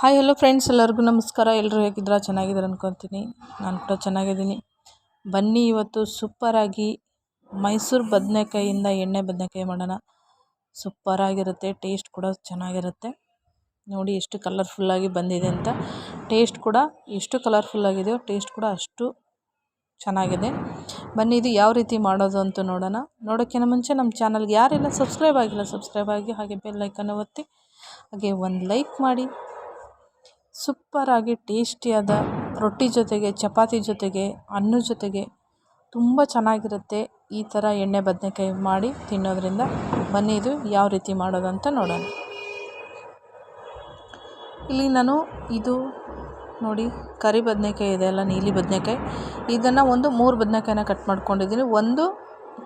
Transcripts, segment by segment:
Hi hello friends ಎಲ್ಲರಿಗೂ ನಮಸ್ಕಾರ. ಎಲ್ಲರೂ ಹೇಗಿದ್ರೆ ಚೆನ್ನಾಗಿದ್ದಾರೆ ಅನ್ಕೊತೀನಿ. ನಾನು ಕೂಡ ಚೆನ್ನಾಗಿದ್ದೀನಿ. ಬನ್ನಿ ಇವತ್ತು ಸೂಪರಾಗಿ ಮೈಸೂರು ಬದನೆಕಾಯಿಯಿಂದ ಎಣ್ಣೆ ಬದನೆಕಾಯಿ ಮಾಡೋಣ. ಸೂಪರಾಗಿರುತ್ತೆ ಟೇಸ್ಟ್ ಕೂಡ ಚೆನ್ನಾಗಿರುತ್ತೆ. ನೋಡಿ ಎಷ್ಟು ಕಲರ್ಫುಲ್ಲಾಗಿ ಬಂದಿದೆ ಅಂತ. ಟೇಸ್ಟ್ ಕೂಡ ಎಷ್ಟು ಕಲರ್ಫುಲ್ಲಾಗಿದೆಯೋ ಟೇಸ್ಟ್ ಕೂಡ ಅಷ್ಟು ಚೆನ್ನಾಗಿದೆ. ಬನ್ನಿ, ಇದು ಯಾವ ರೀತಿ ಮಾಡೋದು ಅಂತ ನೋಡೋಣ. ನೋಡೋಕ್ಕಿಂತ ಮುಂಚೆ ನಮ್ಮ ಚಾನಲ್ಗೆ ಯಾರೆಲ್ಲ ಸಬ್ಸ್ಕ್ರೈಬ್ ಆಗಿಲ್ಲ ಸಬ್ಸ್ಕ್ರೈಬ್ ಆಗಿ ಹಾಗೆ ಬೆಲ್ ಲೈಕನ್ನು ಒತ್ತಿ. ಹಾಗೆ ಒಂದು ಲೈಕ್ ಮಾಡಿ. ಸೂಪರಾಗಿ ಟೇಸ್ಟಿಯಾದ ರೊಟ್ಟಿ ಜೊತೆಗೆ, ಚಪಾತಿ ಜೊತೆಗೆ ಅನ್ನದ ಜೊತೆಗೆ ತುಂಬ ಚೆನ್ನಾಗಿರುತ್ತೆ ಈ ಥರ ಎಣ್ಣೆ ಬದನೆಕಾಯಿ ಮಾಡಿ ತಿನ್ನೋದ್ರಿಂದ. ಬನ್ನಿ, ಇದು ಯಾವ ರೀತಿ ಮಾಡೋದು ಅಂತ ನೋಡೋಣ. ಇಲ್ಲಿ ನಾನು ಇದು ನೋಡಿ, ಕರಿ ಬದನೆಕಾಯಿ ಇದೆ ಅಲ್ಲ, ನೀಲಿ ಬದನೆಕಾಯಿ. ಇದನ್ನು ಒಂದು ಮೂರು ಬದನೆಕಾಯಿನ ಕಟ್ ಮಾಡ್ಕೊಂಡಿದ್ದೀನಿ. ಒಂದು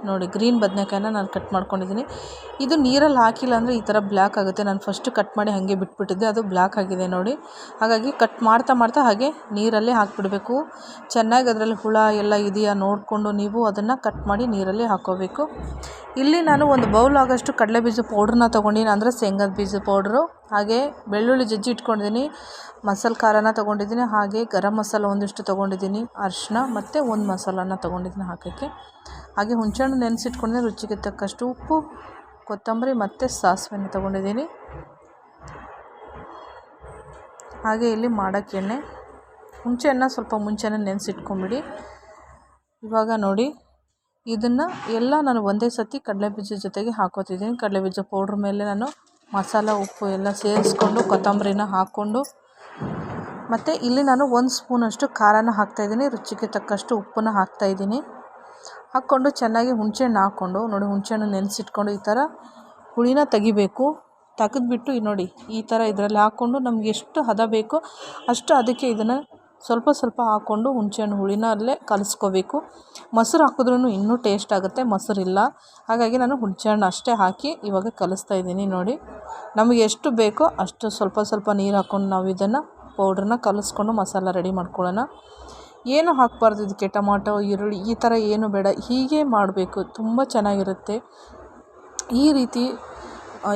ನೋಡಿ, ಗ್ರೀನ್ ಬದನೆಕಾಯನ್ನ ನಾನು ಕಟ್ ಮಾಡ್ಕೊಂಡಿದ್ದೀನಿ ಇದು ನೀರಲ್ಲಿ ಹಾಕಿಲ್ಲ ಅಂದರೆ ಈ ಥರ ಬ್ಲ್ಯಾಕ್ ಆಗುತ್ತೆ. ನಾನು ಫಸ್ಟ್ ಕಟ್ ಮಾಡಿ ಹಾಗೆ ಬಿಟ್ಬಿಟ್ಟಿದ್ದೆ. ಅದು ಬ್ಲ್ಯಾಕ್ ಆಗಿದೆ ನೋಡಿ. ಹಾಗಾಗಿ ಕಟ್ ಮಾಡ್ತಾ ಮಾಡ್ತಾ ಹಾಗೆ ನೀರಲ್ಲೇ ಹಾಕಿಬಿಡಬೇಕು. ಚೆನ್ನಾಗಿ ಅದರಲ್ಲಿ ಹುಳ ಎಲ್ಲ ಇದೆಯಾ ನೋಡಿಕೊಂಡು ನೀವು ಅದನ್ನು ಕಟ್ ಮಾಡಿ ನೀರಲ್ಲಿ ಹಾಕ್ಕೋಬೇಕು ಇಲ್ಲಿ ನಾನು ಒಂದು ಬೌಲ್ ಆಗೋಷ್ಟು ಕಡಲೆ ಬೀಜ ಪೌಡ್ರನ್ನ ತೊಗೊಂಡಿನಿ ಅಂದರೆ ಶೇಂಗದ ಬೀಜ ಪೌಡ್ರು ಹಾಗೆ ಬೆಳ್ಳುಳ್ಳಿ ಜಜ್ಜಿ ಇಟ್ಕೊಂಡಿದ್ದೀನಿ ಮಸಾಲೆ ಖಾರನ ತೊಗೊಂಡಿದ್ದೀನಿ ಹಾಗೆ ಗರಂ ಮಸಾಲ ಒಂದಿಷ್ಟು ತೊಗೊಂಡಿದ್ದೀನಿ ಅರಿಶಿನ ಮತ್ತು ಒಂದು ಮಸಾಲನ ತೊಗೊಂಡಿದ್ದೀನಿ ಹಾಕೋಕ್ಕೆ. ಹಾಗೆ ಹುಣಸೆಹಣ್ಣು ನೆನೆಸಿಟ್ಕೊಂಡೆ ರುಚಿಗೆ ತಕ್ಕಷ್ಟು ಉಪ್ಪು, ಕೊತ್ತಂಬರಿ ಮತ್ತು ಸಾಸಿವೆನ ತೊಗೊಂಡಿದ್ದೀನಿ. ಹಾಗೆ ಇಲ್ಲಿ ಮಾಡೋಕ್ಕೆ ಎಣ್ಣೆ. ಹುಣಸೆಹಣ್ಣ ಸ್ವಲ್ಪ ಮುಂಚೆನೇ ನೆನೆಸಿಟ್ಕೊಂಬಿಡಿ. ಇವಾಗ ನೋಡಿ, ಇದನ್ನು ಎಲ್ಲ ನಾನು ಒಂದೇ ಸತಿ ಕಡಲೆಬೀಜದ ಜೊತೆಗೆ ಹಾಕೋತಿದ್ದೀನಿ. ಕಡಲೆಬೀಜ ಪೌಡ್ರ್ ಮೇಲೆ ನಾನು ಮಸಾಲ, ಉಪ್ಪು ಎಲ್ಲ ಸೇರಿಸ್ಕೊಂಡು ಕೊತ್ತಂಬರಿನ ಹಾಕ್ಕೊಂಡು, ಮತ್ತು ಇಲ್ಲಿ ನಾನು ಒಂದು ಸ್ಪೂನಷ್ಟು ಖಾರನ ಹಾಕ್ತಾಯಿದ್ದೀನಿ ರುಚಿಗೆ ತಕ್ಕಷ್ಟು ಉಪ್ಪನ್ನು ಹಾಕ್ತಾಯಿದ್ದೀನಿ ಹಾಕ್ಕೊಂಡು ಚೆನ್ನಾಗಿ ಹುಣ್ಸೆಹಣ್ಣು ಹಾಕ್ಕೊಂಡು, ನೋಡಿ ಹುಣ್ಸೆಹಣ್ಣು ನೆನೆಸಿಟ್ಕೊಂಡು ಈ ಥರ ಹುಳಿನ ತೆಗಿಬೇಕು. ತೆಗೆದ್ಬಿಟ್ಟು ನೋಡಿ, ಈ ಥರ ಇದರಲ್ಲಿ ಹಾಕ್ಕೊಂಡು ನಮ್ಗೆ ಎಷ್ಟು ಹದ ಬೇಕೋ ಅಷ್ಟು ಅದಕ್ಕೆ ಇದನ್ನು ಸ್ವಲ್ಪ ಸ್ವಲ್ಪ ಹಾಕ್ಕೊಂಡು ಹುಣ್ಸೆಹಣ್ಣು ಹುಳಿನ ಅಲ್ಲೇ ಕಲಿಸ್ಕೋಬೇಕು. ಮೊಸರು ಹಾಕಿದ್ರೂ ಇನ್ನೂ ಟೇಸ್ಟ್ ಆಗುತ್ತೆ ಮೊಸರಿಲ್ಲ ಹಾಗಾಗಿ ನಾನು ಹುಣ್ಸೆಹಣ್ಣು ಅಷ್ಟೇ ಹಾಕಿ ಇವಾಗ ಕಲಿಸ್ತಾ ಇದ್ದೀನಿ ನೋಡಿ. ನಮಗೆ ಎಷ್ಟು ಬೇಕೋ ಅಷ್ಟು ಸ್ವಲ್ಪ ಸ್ವಲ್ಪ ನೀರು ಹಾಕ್ಕೊಂಡು ನಾವು ಇದನ್ನು ಪೌಡ್ರನ್ನ ಕಲಿಸ್ಕೊಂಡು ಮಸಾಲ ರೆಡಿ ಮಾಡ್ಕೊಳ್ಳೋಣ. ಏನು ಹಾಕಬಾರ್ದು ಇದಕ್ಕೆ? ಟೊಮಾಟೊ, ಈರುಳ್ಳಿ, ಈ ಥರ ಏನು ಬೇಡ. ಹೀಗೆ ಮಾಡಬೇಕು. ತುಂಬ ಚೆನ್ನಾಗಿರುತ್ತೆ. ಈ ರೀತಿ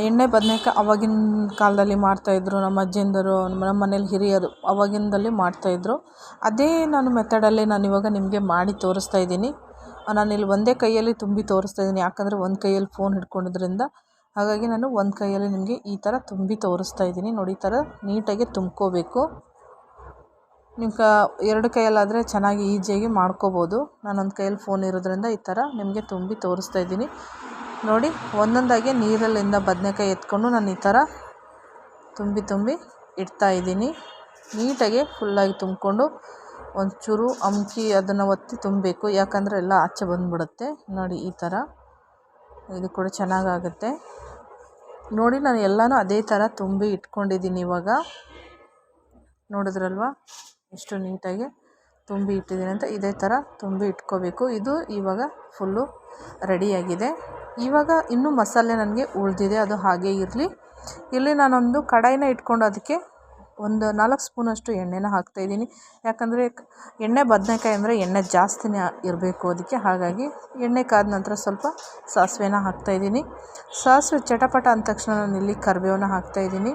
ಎಣ್ಣೆ ಬದನೇಕಾಯಿ ಅವಾಗಿನ ಕಾಲದಲ್ಲಿ ಮಾಡ್ತಾಯಿದ್ರು ನಮ್ಮ ಅಜ್ಜಿಯಂದಿರು ನಮ್ಮ ಮನೇಲಿ ಹಿರಿಯರು ಅವಾಗಿಂದಲ್ಲಿ ಮಾಡ್ತಾಯಿದ್ರು ಅದೇ ನಾನು ಮೆಥಡಲ್ಲೇ ನಾನು ಇವಾಗ ನಿಮಗೆ ಮಾಡಿ ತೋರಿಸ್ತಾ ಇದ್ದೀನಿ. ಇಲ್ಲಿ ಒಂದೇ ಕೈಯಲ್ಲಿ ತುಂಬಿ ತೋರಿಸ್ತಾ ಇದ್ದೀನಿ. ಯಾಕಂದರೆ ಒಂದು ಕೈಯಲ್ಲಿ ಫೋನ್ ಹಿಡ್ಕೊಂಡಿದ್ರಿಂದ. ಹಾಗಾಗಿ ನಾನು ಒಂದು ಕೈಯಲ್ಲಿ ನಿಮಗೆ ಈ ಥರ ತುಂಬಿ ತೋರಿಸ್ತಾ ಇದ್ದೀನಿ. ನೋಡಿ, ಈ ಥರ ನೀಟಾಗಿ ತುಂಬ್ಕೋಬೇಕು. ನಿಮ್ಮ ಕ, ಎರಡು ಕೈಯಲ್ಲಾದರೆ ಚೆನ್ನಾಗಿ ಈಜಿಯಾಗಿ ಮಾಡ್ಕೋಬೋದು. ನಾನೊಂದು ಕೈಯಲ್ಲಿ ಫೋನ್ ಇರೋದ್ರಿಂದ ಈ ಥರ ನಿಮಗೆ ತುಂಬಿ ತೋರಿಸ್ತಾ ಇದ್ದೀನಿ. ನೋಡಿ, ಒಂದೊಂದಾಗಿ ನೀರಲ್ಲಿಂದ ಬದನೆಕಾಯಿ ಎತ್ಕೊಂಡು ನಾನು ಈ ಥರ ತುಂಬಿ ತುಂಬಿ ಇಡ್ತಾ ಇದ್ದೀನಿ. ನೀಟಾಗಿ ಫುಲ್ಲಾಗಿ ತುಂಬಿಕೊಂಡು ಒಂಚೂರು ಅಮ್ಕಿ ಅದನ್ನು ಒತ್ತಿ ತುಂಬಬೇಕು. ಯಾಕಂದರೆ ಎಲ್ಲ ಆಚೆ ಬಂದುಬಿಡುತ್ತೆ. ನೋಡಿ, ಈ ಥರ ಇದು ಕೂಡ ಚೆನ್ನಾಗಾಗುತ್ತೆ. ನೋಡಿ, ನಾನು ಎಲ್ಲನೂ ಅದೇ ಥರ ತುಂಬಿ ಇಟ್ಕೊಂಡಿದ್ದೀನಿ ಇವಾಗ. ನೋಡಿದ್ರಲ್ವ? ಎಷ್ಟು ನೀಟಾಗಿ ತುಂಬಿ ಇಟ್ಟಿದ್ದೀನಿ ಅಂತ ಇದೇ ಥರ ತುಂಬಿ ಇಟ್ಕೋಬೇಕು. ಇದು ಇವಾಗ ಫುಲ್ಲು ರೆಡಿಯಾಗಿದೆ. ಇವಾಗ ಇನ್ನೂ ಮಸಾಲೆ ನನಗೆ ಉಳಿದಿದೆ, ಅದು ಹಾಗೇ ಇರಲಿ. ಇಲ್ಲಿ ನಾನೊಂದು ಕಡಾಯಿನ ಇಟ್ಕೊಂಡು ಅದಕ್ಕೆ ಒಂದು ನಾಲ್ಕು ಸ್ಪೂನಷ್ಟು ಎಣ್ಣೆನ ಹಾಕ್ತಾಯಿದ್ದೀನಿ ಯಾಕಂದರೆ ಎಣ್ಣೆ ಬದನೆಕಾಯಿ ಅಂದರೆ ಎಣ್ಣೆ ಜಾಸ್ತಿನೇ ಇರಬೇಕು ಅದಕ್ಕೆ. ಹಾಗಾಗಿ ಎಣ್ಣೆ ಕಾದ ನಂತರ ಸ್ವಲ್ಪ ಸಾಸಿವೆನ ಹಾಕ್ತಾಯಿದ್ದೀನಿ ಸಾಸಿವೆ ಚಟಪಟ ಅಂದ ತಕ್ಷಣ ನಾನು ಇಲ್ಲಿ ಕರಿಬೇವನ್ನ ಹಾಕ್ತಾಯಿದ್ದೀನಿ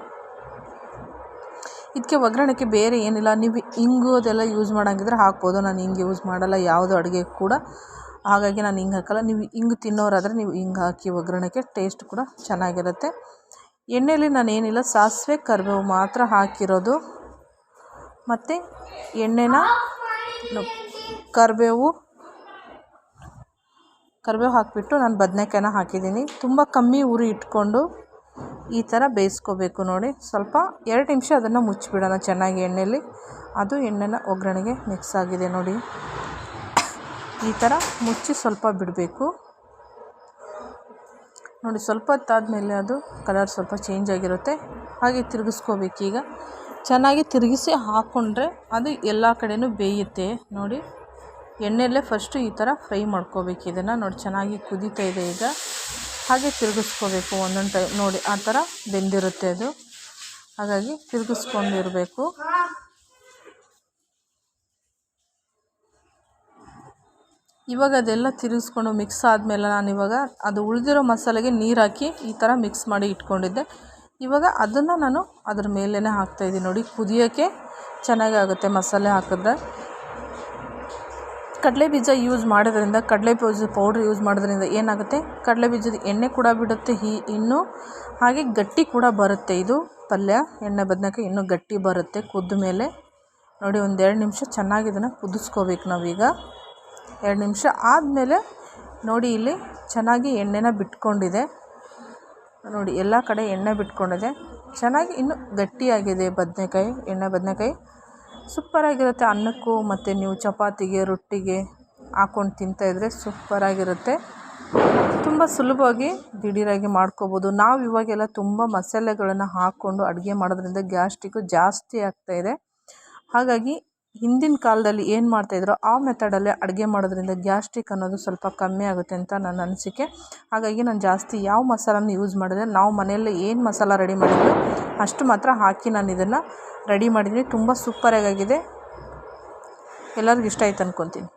ಇದಕ್ಕೆ ಒಗ್ಗರಣೆಗೆ ಬೇರೆ ಏನಿಲ್ಲ. ನೀವು ಇಂಗು ಅದೆಲ್ಲ ಯೂಸ್ ಮಾಡೋಂಗಿದ್ರೆ ಹಾಕ್ಬೋದು. ನಾನು ಹಿಂಗೆ ಯೂಸ್ ಮಾಡೋಲ್ಲ, ಯಾವುದು ಅಡುಗೆ ಕೂಡ. ಹಾಗಾಗಿ ನಾನು ಹಿಂಗೆ ಹಾಕೋಲ್ಲ. ನೀವು ಹಿಂಗೆ ತಿನ್ನೋರಾದರೆ ನೀವು ಹಿಂಗೆ ಹಾಕಿ ಒಗ್ಗರಣೆಗೆ ಟೇಸ್ಟ್ ಕೂಡ ಚೆನ್ನಾಗಿರುತ್ತೆ. ಎಣ್ಣೆಯಲ್ಲಿ ನಾನು ಏನಿಲ್ಲ, ಸಾಸಿವೆ ಕರಿಬೇವು ಮಾತ್ರ ಹಾಕಿರೋದು. ಮತ್ತು ಎಣ್ಣೆನ ಕರಿಬೇವು ಕರಿಬೇವು ಹಾಕಿಬಿಟ್ಟು ನಾನು ಬದನೆಕಾಯಿನ ಹಾಕಿದ್ದೀನಿ. ತುಂಬ ಕಮ್ಮಿ ಉರಿ ಇಟ್ಕೊಂಡು ಈ ಥರ ಬೇಯಿಸ್ಕೋಬೇಕು ನೋಡಿ. ಸ್ವಲ್ಪ ಎರಡು ನಿಮಿಷ ಅದನ್ನು ಮುಚ್ಚಿಬಿಡೋಣ ಚೆನ್ನಾಗಿ ಎಣ್ಣೆಯಲ್ಲಿ ಅದು ಎಣ್ಣೆನ ಒಗ್ಗರಣೆಗೆ ಮಿಕ್ಸ್ ಆಗಿದೆ ನೋಡಿ. ಈ ಥರ ಮುಚ್ಚಿ ಸ್ವಲ್ಪ ಬಿಡಬೇಕು. ನೋಡಿ, ಸ್ವಲ್ಪ ಹೊತ್ತಾದಮೇಲೆ ಅದು ಕಲರ್ ಸ್ವಲ್ಪ ಚೇಂಜ್ ಆಗಿರುತ್ತೆ. ಹಾಗೆ ತಿರುಗಿಸ್ಕೋಬೇಕೀಗ ಚೆನ್ನಾಗಿ ತಿರುಗಿಸಿ ಹಾಕ್ಕೊಂಡ್ರೆ ಅದು ಎಲ್ಲ ಕಡೆಯೂ ಬೇಯುತ್ತೆ. ನೋಡಿ, ಎಣ್ಣೆಯಲ್ಲೇ ಫಸ್ಟು ಈ ಥರ ಫ್ರೈ ಮಾಡ್ಕೋಬೇಕು ಇದನ್ನು. ನೋಡಿ, ಚೆನ್ನಾಗಿ ಕುದೀತಾ ಇದೆ ಈಗ. ಹಾಗೆ ತಿರುಗಿಸ್ಕೋಬೇಕು ಒಂದೊಂದು ಟೈಮ್ ನೋಡಿ, ಆ ಥರ ಬೆಂದಿರುತ್ತೆ ಅದು. ಹಾಗಾಗಿ ತಿರುಗಿಸ್ಕೊಂಡಿರಬೇಕು. ಇವಾಗ ಅದೆಲ್ಲ ತಿರುಗಿಸ್ಕೊಂಡು ಮಿಕ್ಸ್ ಆದಮೇಲೆ ನಾನು ಇವಾಗ ಅದು ಉಳಿದಿರೋ ಮಸಾಲೆಗೆ ನೀರು ಹಾಕಿ ಈ ಥರ ಮಿಕ್ಸ್ ಮಾಡಿ ಇಟ್ಕೊಂಡಿದ್ದೆ. ಇವಾಗ ಅದನ್ನು ನಾನು ಅದ್ರ ಮೇಲೇ ಹಾಕ್ತಾಯಿದ್ದೀನಿ ನೋಡಿ ಕುದಿಯೋಕ್ಕೆ ಚೆನ್ನಾಗಿ ಆಗುತ್ತೆ ಮಸಾಲೆ ಹಾಕಿದ್ರೆ. ಕಡಲೆ ಬೀಜ ಯೂಸ್ ಮಾಡೋದ್ರಿಂದ, ಕಡಲೆ ಬೀಜದ ಪೌಡ್ರ್ ಯೂಸ್ ಮಾಡೋದ್ರಿಂದ ಏನಾಗುತ್ತೆ? ಕಡಲೆ ಬೀಜದ ಎಣ್ಣೆ ಕೂಡ ಬಿಡುತ್ತೆ ಈ ಇನ್ನೂ ಹಾಗೆ ಗಟ್ಟಿ ಕೂಡ ಬರುತ್ತೆ ಇದು. ಪಲ್ಯ, ಎಣ್ಣೆ, ಬದನೇಕಾಯಿ ಇನ್ನೂ ಗಟ್ಟಿ ಬರುತ್ತೆ ಕುದ್ದ ಮೇಲೆ. ನೋಡಿ, ಒಂದು ಎರಡು ನಿಮಿಷ ಚೆನ್ನಾಗಿ ಇದನ್ನು ಕುದಿಸ್ಕೋಬೇಕು ನಾವೀಗ. ಎರಡು ನಿಮಿಷ ಆದಮೇಲೆ ನೋಡಿ ಇಲ್ಲಿ ಚೆನ್ನಾಗಿ ಎಣ್ಣೆನ ಬಿಟ್ಕೊಂಡಿದೆ. ನೋಡಿ, ಎಲ್ಲ ಕಡೆ ಎಣ್ಣೆ ಬಿಟ್ಕೊಂಡಿದೆ. ಚೆನ್ನಾಗಿ ಇನ್ನೂ ಗಟ್ಟಿಯಾಗಿದೆ ಬದನೇಕಾಯಿ, ಎಣ್ಣೆ, ಬದನೇಕಾಯಿ. ಸೂಪರಾಗಿರುತ್ತೆ ಅನ್ನಕ್ಕೂ ಮತ್ತು ನೀವು ಚಪಾತಿಗೆ, ರೊಟ್ಟಿಗೆ ಹಾಕ್ಕೊಂಡು ತಿಂತಾಯಿದ್ರೆ ಸೂಪ್ಪರಾಗಿರುತ್ತೆ ತುಂಬ ಸುಲಭವಾಗಿ ದಿಢೀರಾಗಿ ಮಾಡ್ಕೋಬೋದು. ನಾವು ಇವಾಗೆಲ್ಲ ತುಂಬ ಮಸಾಲೆಗಳನ್ನು ಹಾಕ್ಕೊಂಡು ಅಡುಗೆ ಮಾಡೋದ್ರಿಂದ ಗ್ಯಾಸ್ಟ್ರಿಕ್ಕು ಜಾಸ್ತಿ ಆಗ್ತಾಯಿದೆ ಹಾಗಾಗಿ ಹಿಂದಿನ ಕಾಲದಲ್ಲಿ ಏನು ಮಾಡ್ತಾಯಿದ್ರೋ ಆ ಮೆಥಡಲ್ಲೇ ಅಡುಗೆ ಮಾಡೋದ್ರಿಂದ ಗ್ಯಾಸ್ಟ್ರಿಕ್ ಅನ್ನೋದು ಸ್ವಲ್ಪ ಕಮ್ಮಿ ಆಗುತ್ತೆ ಅಂತ ನನ್ನ ಅನಿಸಿಕೆ. ಹಾಗಾಗಿ ನಾನು ಜಾಸ್ತಿ ಯಾವ ಮಸಾಲನ ಯೂಸ್ ಮಾಡಿದ್ರೆ ನಾವು ಮನೆಯಲ್ಲಿ ಏನು ಮಸಾಲ ರೆಡಿ ಮಾಡಿದ್ರು ಅಷ್ಟು ಮಾತ್ರ ಹಾಕಿ ನಾನು ಇದನ್ನು ರೆಡಿ ಮಾಡಿದ್ದೀನಿ ತುಂಬ ಸೂಪರಾಗಿದೆ ಎಲ್ಲರಿಗೂ ಇಷ್ಟ ಆಯ್ತು ಅಂದ್ಕೊತೀನಿ